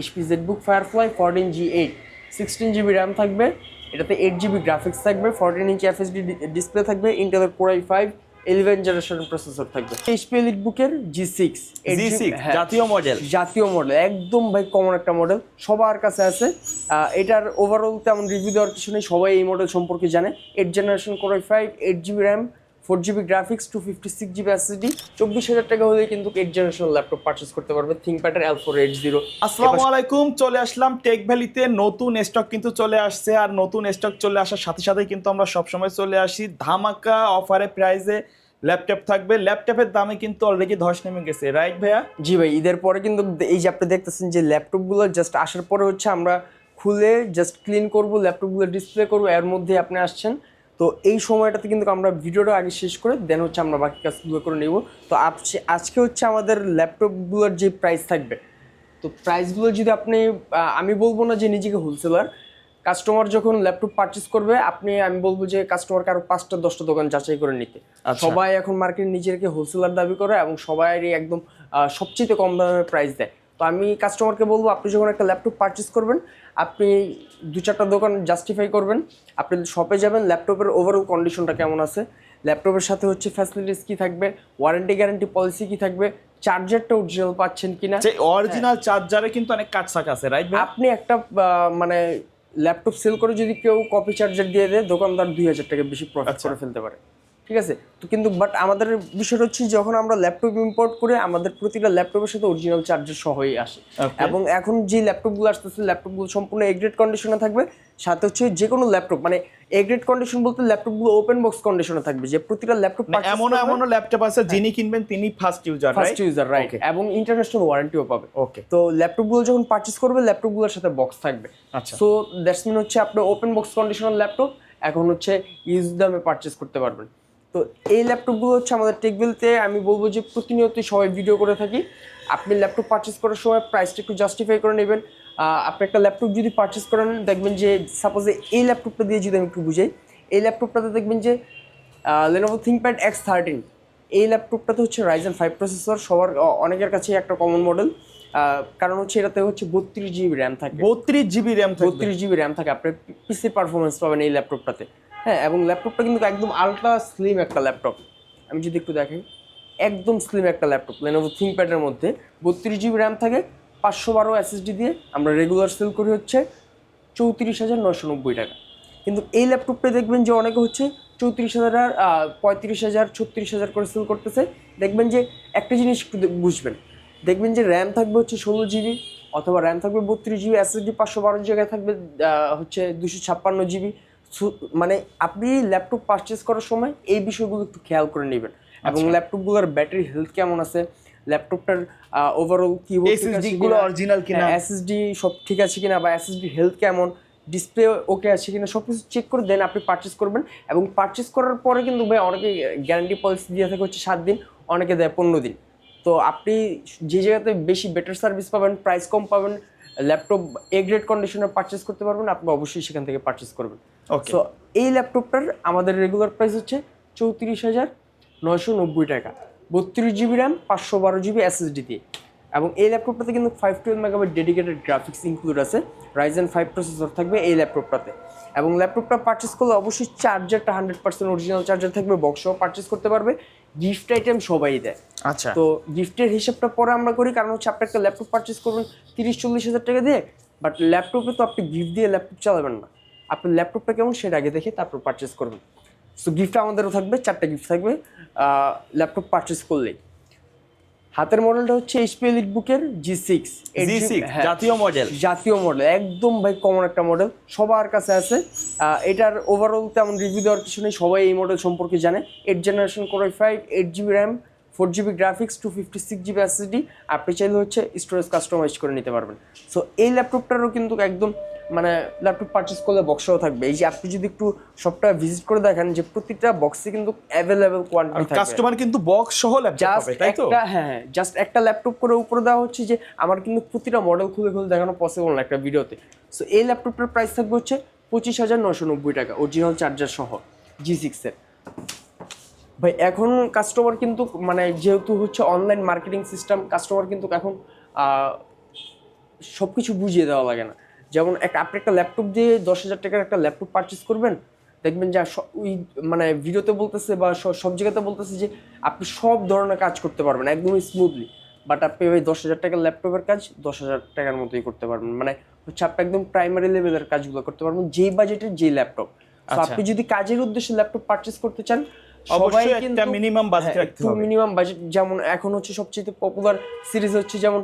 HP Z ZBook Firefly fourteen G eight sixteen GB RAM থাকবে এটাতে eight GB graphics থাকবে fourteen inch FSD display থাকবে ইন্টেলের Core i five eleven generation processor থাকবে। HP Elite বুকের G six জি6 জাতীয় model জাতীয় model একদম ভাই কমন একটা মডেল সবার কাছে আছে। এটার ওভারঅল তেমন রিভিউ দেওয়ার কিছু নেই সবাই এই মডেল সম্পর্কে জানে। Eight generation Core i five eight GB RAM four GB graphics two fifty six GB SSD চব্বিশ হাজার টাকা হলে কিন্তু এইট জেনারেশন ল্যাপটপ পারচেস করতে পারবে থিঙ্কপ্যাডের এল ফোর এইট জিরো আসসালামু আলাইকুম চলে আসলাম টেক ভ্যালিতে নতুন স্টক কিন্তু চলে আসছে আর নতুন স্টক চলে আসার সাথে সাথে কিন্তু আমরা সবসময় চলে আসি। ধামাকা অফারে প্রাইজে ল্যাপটপ থাকবে। ল্যাপটপের দামে কিন্তু অলরেডি ধস নেমে গেছে রাইট ভাইয়া? জি ভাই ঈদের পরে কিন্তু এই যে আপনি দেখতেছেন যে ল্যাপটপগুলো জাস্ট আসার পরে হচ্ছে আমরা খুলে জাস্ট ক্লিন করব ল্যাপটপগুলো ডিসপ্লে করব এর মধ্যে আপনি আসছেন। তো এই সময়টাতে কিন্তু আমরা ভিডিওটা আগে শেষ করে দেন হচ্ছে আমরা বাকি কাজগুলো করে নেব। তো আজকে- আজকে হচ্ছে আমাদের ল্যাপটপগুলোর যে প্রাইস থাকবে তো প্রাইসগুলো যদি আপনি আমি বলব না যে নিজেকে হোলসেলার কাস্টমার যখন ল্যাপটপ পারচেস করবে আপনি আমি বলব যে কাস্টমারকে আরও পাঁচটা দশটা দোকান যাচাই করে নিতে। আচ্ছা। সবাই এখন মার্কেট নিজেকে হোলসেলার দাবি করে এবং সবাই একদম সবচেয়ে কম দামে প্রাইস দেয়। তো আমি কাস্টমারকে বলব আপনি যখন একটা ল্যাপটপ পারচেস করবেন আপনি দু চারটা দোকান জাস্টিফাই করবেন আপনি শপে যাবেন ল্যাপটপের ওভারঅল কন্ডিশনটা কেমন আছে? ল্যাপটপের সাথে হচ্ছে ফ্যাসিলিটিস কি থাকবে? ওয়ারেন্টি গ্যারান্টি পলিসি কি থাকবে? চার্জারটা অরিজিনাল পাচ্ছেন কিনা? যে অরিজিনাল চার্জারে কিন্তু অনেক কাটসাক আছে রাইট আপনি একটা মানে ল্যাপটপ সেল করে যদি কেউ কপি চার্জার দিয়ে দেয় দোকানদার দুই হাজার টাকা বেশি প্রফিট আচ্ছা। করে ফেলতে পারে। ঠিক আছে? তো কিন্তু বাট আমাদের বিষয়টা হচ্ছে যখন আমরা ল্যাপটপ ইম্পোর্ট করে আমাদের প্রতিটা ল্যাপটপের সাথে অরিজিনাল চার্জার সহই আসে। এবং এখন যে ল্যাপটপগুলো আসতেছে ল্যাপটপগুলো সম্পূর্ণ এগ্রেড কন্ডিশনে থাকবে সাথে হচ্ছে যে কোনো ল্যাপটপ মানে এগ্রেড কন্ডিশন বলতে ল্যাপটপগুলো ওপেন বক্স কন্ডিশনে থাকবে যে প্রতিটা ল্যাপটপ এমন এমন ল্যাপটপ আছে যিনি কিনবেন তিনি first user first user right এবং ইন্টারন্যাশনাল ওয়ারেন্টিও পাবে। ওকে তো ল্যাপটপগুলো যখন পারচেস করবে ল্যাপটপগুলোর সাথে বক্স থাকবে। আচ্ছা। সো দ্যাটস মিন হচ্ছে আপনি ওপেন বক্স কন্ডিশনাল ল্যাপটপ এখন হচ্ছে ইউজ দামে পারচেস করতে পারবেন। তো এই ল্যাপটপগুলো হচ্ছে আমাদের টেকবিলতে আমি বলব যে প্রতিনিয়তই সবাই ভিডিও করে থাকি। আপনি ল্যাপটপ পারচেস করার সময় প্রাইসটা একটু জাস্টিফাই করে নেবেন। আপনি একটা ল্যাপটপ যদি পারচেস করেন দেখবেন যে সাপোজ এই ল্যাপটপটা দিয়ে যদি আমি একটু বুঝাই এই ল্যাপটপটাতে দেখবেন যে লেনোভো থিঙ্কপ্যাড এক্স থার্টিন এই ল্যাপটপটাতে হচ্ছে রাইজেন ফাইভ প্রসেসর সবার অনেকের কাছে একটা কমন মডেল কারণ হচ্ছে এটাতে হচ্ছে বত্রিশ জিবি র্যাম থাকে। বত্রিশ জিবি র্যাম বত্রিশ জিবি র্যাম থাকে। আপনার পিসি পারফরমেন্স পাবেন এই ল্যাপটপটাতে। হ্যাঁ এবং ল্যাপটপটা কিন্তু একদম আলট্রা স্লিম একটা ল্যাপটপ। আমি যদি একটু দেখাই, একদম স্লিম একটা ল্যাপটপ লেনোভো থিঙ্কপ্যাডের মধ্যে। বত্রিশ জিবি র্যাম থাকে, পাঁচশো বারো এসএসডি দিয়ে আমরা রেগুলার সেল করি হচ্ছে চৌত্রিশ হাজার নশো নব্বই টাকা। কিন্তু এই ল্যাপটপটা দেখবেন যে অনেকে হচ্ছে চৌত্রিশ হাজার আর পঁয়ত্রিশ হাজার, ছত্রিশ হাজার করে সেল করতেছে। দেখবেন যে একটা জিনিস বুঝবেন। দেখবেন যে র্যাম থাকবে হচ্ছে ষোলো জিবি অথবা র্যাম থাকবে বত্রিশ জিবি এসএসডি পাঁচশো বারো জায়গায় থাকবে হচ্ছে দুশো ছাপ্পান্ন জিবি মানে আপনি ল্যাপটপ পারচেস করার সময় এই বিষয়গুলো একটু খেয়াল করে নেবেন। এবং ল্যাপটপগুলোর ব্যাটারি হেলথ কেমন আছে? ল্যাপটপটার ওভারঅল কি SSD গুলো original কিনা? এসএসডি সব ঠিক আছে কিনা বা এসএসডি হেলথ কেমন? ডিসপ্লে ওকে আছে কিনা? সব কিছু চেক করে দেন আপনি পারচেস করবেন। এবং পারচেস করার পরে কিন্তু ভাই অনেকে গ্যারান্টি পলিসি দিয়ে থাকে হচ্ছে সাত দিন অনেকে দেয় পনেরো দিন। তো আপনি যে জায়গাতে বেশি বেটার সার্ভিস পাবেন প্রাইস কম পাবেন ল্যাপটপ এ গ্রেড কন্ডিশনে পারচেস করতে পারবেন আপনি অবশ্যই সেখান থেকে পারচেস করবেন. সো এই ল্যাপটপটার আমাদের রেগুলার প্রাইস হচ্ছে চৌত্রিশ হাজার নয়শো নব্বই টাকা। বত্রিশ জিবি র্যাম পাঁচশো বারো জিবি এসএসডি দিয়ে। এবং এই ল্যাপটপটাতে কিন্তু five twelve megabyte dedicated graphics include আছে। রাইজেন ফাইভ প্রসেসর থাকবে এই ল্যাপটপটাতে এবং ল্যাপটপটা পারচেস করলে অবশ্যই চার্জারটা হান্ড্রেড পার্সেন্ট অরিজিনাল চার্জার থাকবে বক্সও পারচেস করতে পারবে। গিফট আইটেম সবাই দেয়। আচ্ছা। তো গিফটের হিসাবটা পরে আমরা করি কারণ হচ্ছে আপনি একটা ল্যাপটপ পারচেস করবেন তিরিশ চল্লিশ হাজার টাকা দিয়ে বাট ল্যাপটপে তো আপনি গিফট দিয়ে ল্যাপটপ চালাবেন না। আপনি ল্যাপটপটা কেমন সেটা আগে দেখে তারপর পারচেস করবেন। সো গিফট আমাদেরও থাকবে চারটা গিফট থাকবে ল্যাপটপ পারচেস করলেই। হাতের মডেলটা হচ্ছে এইচপি এলিট বুকের জি সিক্স জি6 জাতীয় মডেল জাতীয় মডেল একদম ভাই কমন একটা মডেল সবার কাছে আছে। এটার ওভারঅল তেমন রিভিউ দেওয়ার কিছু নেই সবাই এই মডেল সম্পর্কে জানে। Eight generation Core i five eight GB RAM four GB graphics two fifty six GB SSD আপনি চাইলে হচ্ছে স্টোরেজ কাস্টমাইজ করে নিতে পারবেন। সো এই ল্যাপটপটারও কিন্তু একদম মানে ল্যাপটপ পারচেস করলে বক্সও থাকবে। এই যে আপনি যদি একটু সবটা ভিজিট করে দেখেন যে প্রতিটা বক্সে কিন্তু অ্যাভেলেবেল কোয়ান্টিটি থাকবে কাস্টমার কিন্তু বক্স সহ ল্যাপটপ পাবে তাই তো? হ্যাঁ হ্যাঁ জাস্ট একটা ল্যাপটপ করে উপরে দেওয়া হচ্ছে যে আমার কিন্তু প্রতিটা মডেল খুলে খুলে দেখানো পসিবল না একটা ভিডিওতে সো এই ল্যাপটপটার প্রাইস থাকবে হচ্ছে পঁচিশ হাজার নশো নব্বই টাকা অরিজিনাল চার্জার সহ জি সিক্সের ভাই এখন কাস্টমার কিন্তু মানে যেহেতু হচ্ছে অনলাইন মার্কেটিং সিস্টেম কাস্টমার কিন্তু এখন আহ, সব কিছু বুঝিয়ে দেওয়া লাগে না। যেমন একটা আপনি একটা ল্যাপটপ দিয়ে দশ হাজার টাকার একটা ল্যাপটপ পারচেস করবেন দেখবেন যে ওই মানে ভিডিওতে বলতেছে বা সব জায়গাতে বলতেছে যে আপনি সব ধরনের কাজ করতে পারবেন একদমই স্মুথলি বাট আপনি ওই দশ হাজার টাকার ল্যাপটপের কাজ দশ হাজার টাকার মতোই করতে পারবেন মানে হচ্ছে আপনি একদম প্রাইমারি লেভেলের কাজগুলো করতে পারবেন যেই বাজেটের যেই ল্যাপটপ আচ্ছা। আপনি যদি কাজের উদ্দেশ্যে ল্যাপটপ পারচেস করতে চান অবশ্যই একটা মিনিমাম বাজেট হ্যাঁ, রাখতে হবে। মিনিমাম বাজেট যেমন এখন হচ্ছে সবচেয়ে পপুলার সিরিজ হচ্ছে যেমন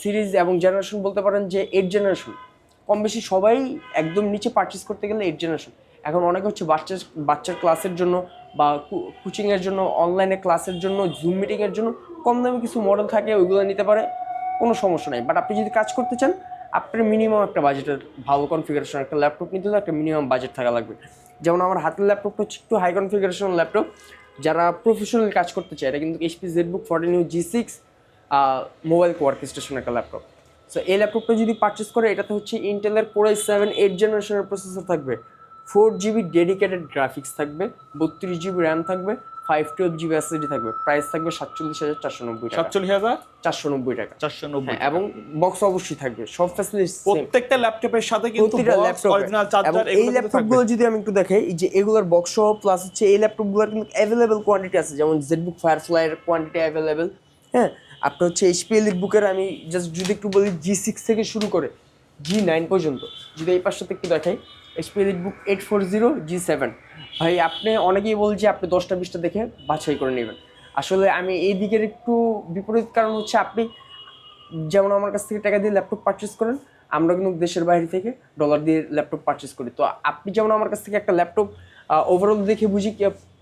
সিরিজ এবং জেনারেশন বলতে পারেন যে এইট জেনারেশন কম বেশি সবাই একদম নিচে পারচেস করতে গেলে এইট জেনারেশন এখন অনেকে হচ্ছে বাচ্চার বাচ্চার ক্লাসের জন্য বা কোচিংয়ের জন্য অনলাইনে ক্লাসের জন্য জুম মিটিংয়ের জন্য কম দামে কিছু মডেল থাকে ওইগুলো নিতে পারে কোনো সমস্যা নাই। বাট আপনি যদি কাজ করতে চান আপনার মিনিমাম একটা বাজেটের ভালো কনফিগারেশন একটা ল্যাপটপ নিতে হলে একটা মিনিমাম বাজেট থাকা লাগবে। যেমন আমার হাতের ল্যাপটপটা হচ্ছে একটু হাই কনফিগারেশন ল্যাপটপ যারা প্রফেশনাল কাজ করতে চায়, এটা কিন্তু HP ZBook fourteen U G six mobile workstation একটা ল্যাপটপ সো এই ল্যাপটপটা যদি পারচেস করে, এটাতে হচ্ছে ইন্টেলের কোরাই সেভেন এইট জেনারেশনের প্রসেসর থাকবে ফোর জিবি ডেডিকেটেড গ্রাফিক্স থাকবে, বত্রিশ জিবি র্যাম থাকবে ফাইভ টুয়েলভ জিবি এসএসডি থাকবে। প্রাইস থাকবে সাতচল্লিশ হাজার চারশো নব্বই সাতচল্লিশ হাজার? চারশো নব্বই টাকা। চারশো নব্বই হ্যাঁ এবং বক্স অবশ্যই থাকবে। সব ফ্যাসিলিটি প্রত্যেকটা ল্যাপটপের সাথে কিন্তু ল্যাপটপ অরিজিনাল চার্জার এই ল্যাপটপগুলো যদি আমি একটু দেখাই যে এগুলোর বক্স সহ প্লাস হচ্ছে এই ল্যাপটপগুলোর কিন্তু অ্যাভেলেবেল কোয়ান্টিটি আছে। যেমন জেডবুক ফায়ারফ্লাইয়ের কোয়ান্টিটি অ্যাভেলেবেল হ্যাঁ আপনার হচ্ছে এইচপি বুকের আমি জাস্ট যদি একটু বলি জি সিক্স থেকে শুরু করে জি নাইন পর্যন্ত। যদি এই পাশটাতে একটু দেখাই EliteBook eight four zero G seven ভাই, আপনি অনেকেই বলছে আপনি দশটা বিশটা দেখে বাছাই করে নেবেন। আসলে আমি এই দিকের একটু বিপরীত কারণ হচ্ছে আপনি যেমন আমার কাছ থেকে টাকা দিয়ে ল্যাপটপ পারচেস করেন, আমরা কিন্তু দেশের বাইরে থেকে ডলার দিয়ে ল্যাপটপ পারচেস করি। তো আপনি যেমন আমার কাছ থেকে একটা ল্যাপটপ ওভারঅল দেখে বুঝে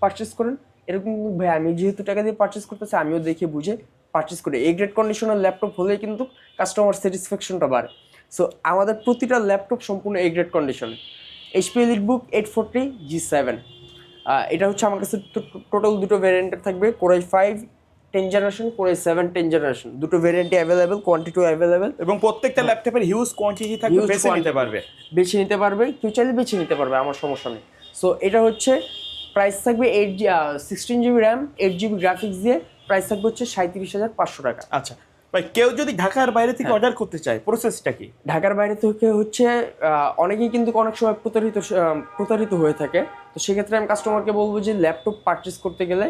পারচেস করেন, এরকম ভাই, আমি যেহেতু টাকা দিয়ে পারচেস করতেছি, আমিও দেখে বুঝে পারচেস করি। এই গ্রেড কন্ডিশনের ল্যাপটপ হলে কিন্তু কাস্টমার স্যাটিসফ্যাকশনটা বাড়ে। সো আমাদের প্রতিটা ল্যাপটপ সম্পূর্ণ এই গ্রেড কন্ডিশনে HP EliteBook eight forty G seven এটা হচ্ছে আমার কাছে টোটাল দুটো ভ্যারিয়েন্টের থাকবে Core i five ten generation Core i seven ten generation দুটো ভ্যারিয়েন্টে অ্যাভেলেবেল কোয়ান্টিটিও অ্যাভেলেবেল এবং প্রত্যেকটা ল্যাপটপের হিউজ কোয়ান্টিটি থাকবে বেছে নিতে পারবে। বেছে নিতে পারবে কেউ চাইলে বেছে নিতে পারবে আমার সমস্যা নেই। সো এটা হচ্ছে প্রাইস থাকবে eight sixteen GB RAM eight GB graphics দিয়ে প্রাইস থাকবে হচ্ছে সাঁত্রিশ হাজার পাঁচশো টাকা। আচ্ছা ভাই কেউ যদি ঢাকার বাইরে থেকে হ্যাঁ। অর্ডার করতে চায় প্রসেসটা কি? ঢাকার বাইরে থেকে হচ্ছে অনেকেই কিন্তু অনেক সময় প্রতারিত প্রতারিত হয়ে থাকে। তো সেক্ষেত্রে আমি কাস্টমারকে বলব যে ল্যাপটপ পারচেস করতে গেলে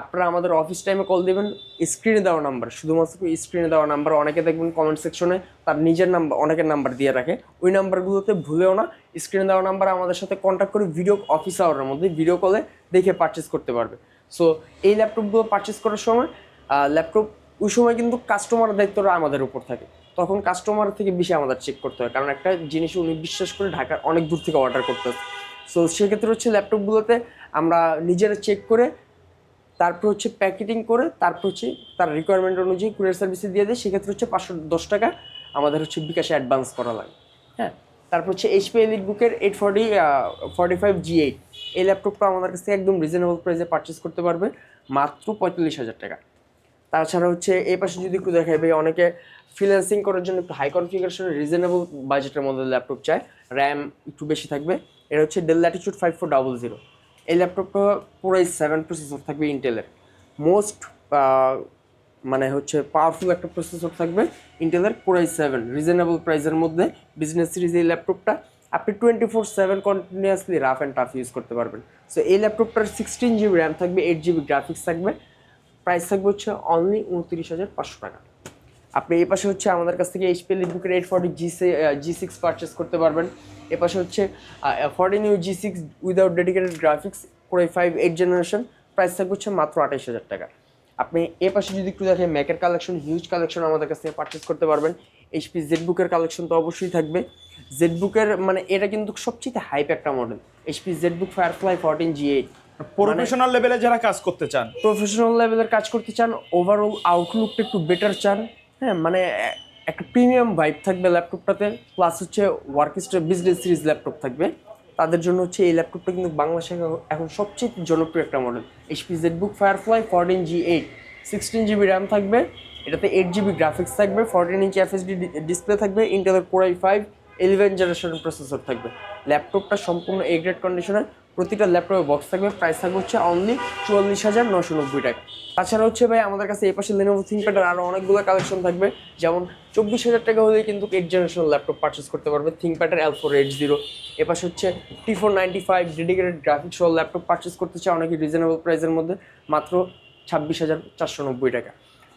আপনারা আমাদের অফিস টাইমে কল দেবেন স্ক্রিনে দেওয়া নাম্বার শুধুমাত্র স্ক্রিনে দেওয়া নাম্বার অনেকে দেখবেন কমেন্ট সেকশনে তার নিজের নাম্বার অনেকের নাম্বার দিয়ে রাখে। ওই নাম্বারগুলোতে ভুলেও না স্ক্রিনে দেওয়া নাম্বার আমাদের সাথে কন্ট্যাক্ট করে ভিডিও অফিস আওয়ারের মধ্যে ভিডিও কলে দেখে পারচেস করতে পারবে। সো এই ল্যাপটপগুলো পারচেস করার সময় ল্যাপটপ ওই সময় কিন্তু কাস্টমারের দায়িত্বটা আমাদের উপর থাকে। তখন কাস্টমার থেকে বেশি আমাদের চেক করতে হয়। কারণ একটা জিনিস উনি বিশ্বাস করে ঢাকার অনেক দূর থেকে অর্ডার করতে হয় সো সেক্ষেত্রে হচ্ছে ল্যাপটপগুলোতে আমরা নিজেরা চেক করে, তারপর হচ্ছে প্যাকেটিং করে, তারপর হচ্ছে তার রিকোয়ারমেন্ট অনুযায়ী কুরিয়ার সার্ভিসে দিয়ে দেয়। সেক্ষেত্রে হচ্ছে পাঁচশো দশ টাকা আমাদের হচ্ছে বিকাশে অ্যাডভান্স করা লাগে। হ্যাঁ? তারপর হচ্ছে এইচপি এলিট বুকের eight forty forty five G eight এই ল্যাপটপটা আমাদের কাছ থেকে একদম রিজনেবল প্রাইসে পারচেস করতে পারবে। মাত্র পঁয়তাল্লিশ হাজার টাকা। তাছাড়া হচ্ছে এই পাশে যদি একটু দেখাই ভাই, অনেকে ফ্রিল্যান্সিং করার জন্য একটু হাই কনফিগারেশন রিজনেবল বাজেটের মধ্যে ল্যাপটপ চায়। র্যাম একটু বেশি থাকবে। এটা হচ্ছে Dell Latitude five four double zero এই ল্যাপটপটা পুরোই সেভেন প্রসেসর থাকবে ইন্টেলের মোস্ট মানে হচ্ছে পাওয়ারফুল একটা প্রসেসর থাকবে ইন্টেলের পুরোই সেভেন রিজনেবল প্রাইসের মধ্যে বিজনেস সিরিজ এই ল্যাপটপটা আপনি twenty four seven continuously rough and tough use করতে পারবেন। সো এই ল্যাপটপটার সিক্সটিন জিবি র্যাম থাকবে এইট জিবি গ্রাফিক্স থাকবে। প্রাইস থাকবে হচ্ছে অনলি উনত্রিশ হাজার পাঁচশো টাকা। আপনি এই পাশে হচ্ছে আমাদের কাছ থেকে HP লিটবুকের eight forty G G six purchase করতে পারবেন। এ পাশে হচ্ছে forty new G six without dedicated graphics কোরে ফাইভ এইট জেনারেশন প্রাইস থাকবে হচ্ছে মাত্র আঠাইশ হাজার টাকা। আপনি এ পাশে যদি একটু দেখেন ম্যাকের কালেকশন হিউজ কালেকশন আমাদের কাছ থেকে পারচেস করতে পারবেন। এইচপি জেড বুকের কালেকশন তো অবশ্যই থাকবে। জেড বুকের মানে এটা কিন্তু সবচেয়ে হাইপ একটা model HP ZBook Firefly fourteen G eight professional লেভেলে যারা কাজ করতে চান? প্রফেশনাল লেভেলের কাজ করতে চান ওভারঅল আউটলুকটা একটু বেটার চান। হ্যাঁ মানে একটা প্রিমিয়াম ভাইব থাকবে ল্যাপটপটাতে প্লাস হচ্ছে ওয়ার্কিস্টার বিজনেস সিরিজ ল্যাপটপ থাকবে। তাদের জন্য হচ্ছে এই ল্যাপটপটা কিন্তু বাংলাদেশে এখন- সবচেয়ে জনপ্রিয় একটা model HP ZBook Firefly fourteen G eight sixteen GB RAM থাকবে এটাতে এইট জিবি গ্রাফিক্স থাকবে ফোরটিন ইঞ্চ এফএসডি ডিসপ্লে থাকবে ইন্টেলের Core i five eleven generation processor থাকবে। ল্যাপটপটা সম্পূর্ণ এ গ্রেড কন্ডিশনে প্রতিটা ল্যাপটপে বক্স থাকবে প্রাইস থাকবে হচ্ছে অনলি চুয়াল্লিশ হাজার নশো নব্বই টাকা। তাছাড়া হচ্ছে ভাই, আমাদের কাছে এই পাশে লেনোভো থিঙ্কপ্যাডের আরও অনেকগুলো কালেকশন থাকবে। যেমন চব্বিশ হাজার টাকা হলে কিন্তু এইট জেনারেশন ল্যাপটপ পারচেস করতে পারবে থিঙ্কপ্যাডের এল ফোর এইট জিরো এ পাশে হচ্ছে T four ninety five dedicated graphics laptop purchase করতে চায় অনেকে রিজনেবল প্রাইসের মধ্যে, মাত্র ছাব্বিশ হাজার চারশো নব্বই টাকা।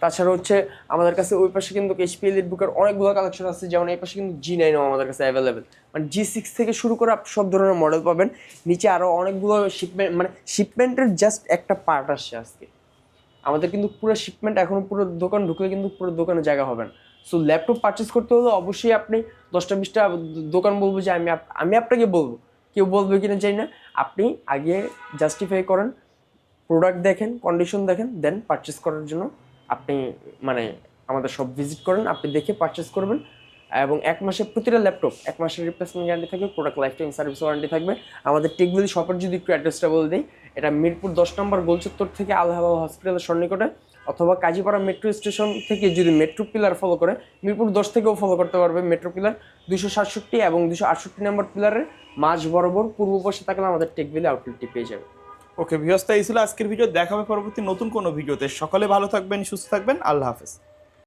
তাছাড়া হচ্ছে আমাদের কাছে ওই পাশে কিন্তু এইচপি এলিট বুকের অনেকগুলো কালেকশন আছে, যেমন এই পাশে কিন্তু জি নাইনও আমাদের কাছে অ্যাভেলেবেল মানে জি সিক্স থেকে শুরু করে সব ধরনের মডেল পাবেন। নিচে আরও অনেকগুলো শিপমেন্ট মানে শিপমেন্টের জাস্ট একটা পার্ট আসছে আজকে। আমাদের কিন্তু পুরো শিপমেন্ট এখনও পুরো দোকান ঢুকলে কিন্তু পুরো দোকানে জায়গা হবে না। সো ল্যাপটপ পারচেস করতে হলে অবশ্যই আপনি দশটা বিশটা দোকান বলব যে আমি আমি আপনাকে বলব। কেউ বলবে কিনা চাই না। আপনি আগে জাস্টিফাই করেন প্রোডাক্ট দেখেন কন্ডিশন দেখেন দেন পারচেস করার জন্য আপনি মানে আমাদের সব ভিজিট করেন, আপনি দেখে পারচেস করবেন। এবং এক মাসে প্রতিটা ল্যাপটপ এক মাসের রিপ্লেসমেন্ট গ্যারান্টি থাকবে product lifetime service warranty থাকবে। আমাদের টেকবিল শপের যদি একটু অ্যাড্রেসটা বলে দিই, এটা মিরপুর দশ নম্বর গোলচত্বর থেকে আলহাবা হসপিটালের সন্নিকটে, অথবা কাজীপাড়া মেট্রো স্টেশন থেকে যদি মেট্রো পিলার ফলো করে, মিরপুর দশ থেকেও ফলো করতে পারবে মেট্রো পিলার দুশো সাতষট্টি এবং দুশো আটষট্টি নম্বর পিলারের মাঝ বরাবর পূর্ব পাশে থাকলে আমাদের টেকবিলে আউটলেটটি পেয়ে যাবে। ওকে ভিওস্তা এই ছিল আজকের ভিডিও। দেখাবে পরবর্তী নতুন কোনো ভিডিওতে। সকলে ভালো থাকবেন, সুস্থ থাকবেন। আল্লাহ হাফেজ।